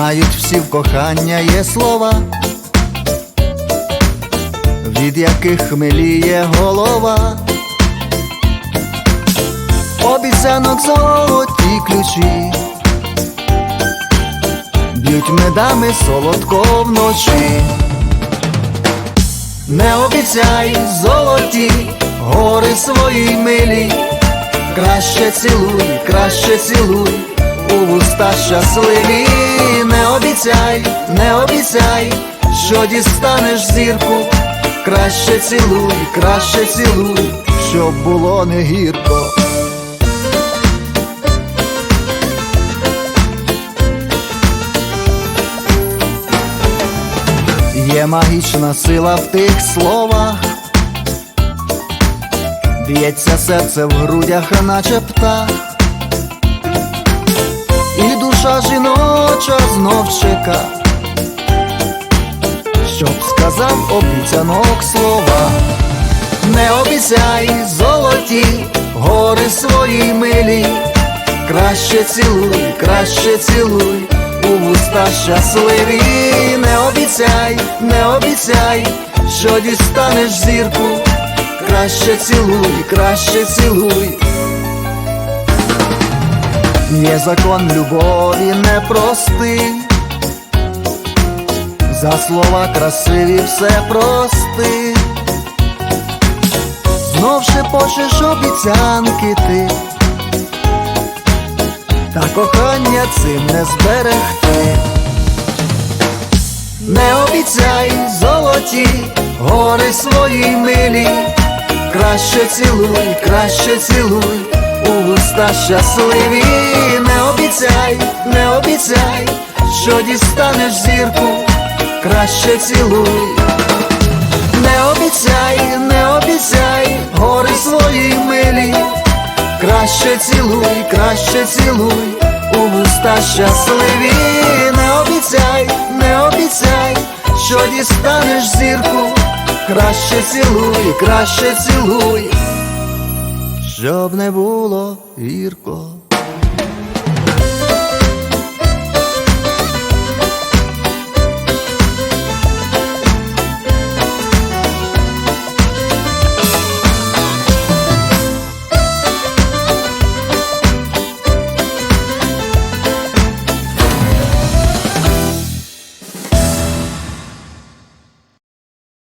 Знають всі в кохання є слова, від яких хмеліє голова. Обіцянок золоті ключі, б'ють медами солодко вночі. Не обіцяй золоті гори свої милі, краще цілуй, краще цілуй, у вуста щасливі, обіцяй, не обіцяй, що дістанеш зірку, краще цілуй, краще цілуй, щоб було не гірко. Є магічна сила в тих словах, б'ється серце в грудях, наче птах, і душа жіноча знов чека, щоб сказав обіцянок слова. Не обіцяй золоті гори свої милі, краще цілуй, краще цілуй, у вуста щасливі, не обіцяй, не обіцяй, що дістанеш зірку, краще цілуй, краще цілуй. Є закон любові непростий, за слова красиві все прости. Знов шепочеш обіцянки ти, та кохання цим не зберегти. Не обіцяй золоті гори свої милі, краще цілуй, краще цілуй, вуста щасливі, не обіцяй, не обіцяй, що дістанеш зірку, краще цілуй. Не обіцяй, не обіцяй, гори свої милі, краще цілуй, краще цілуй, у вуста щасливі, не обіцяй, не обіцяй, що дістанеш зірку, краще цілуй, краще цілуй, щоб не було гірко.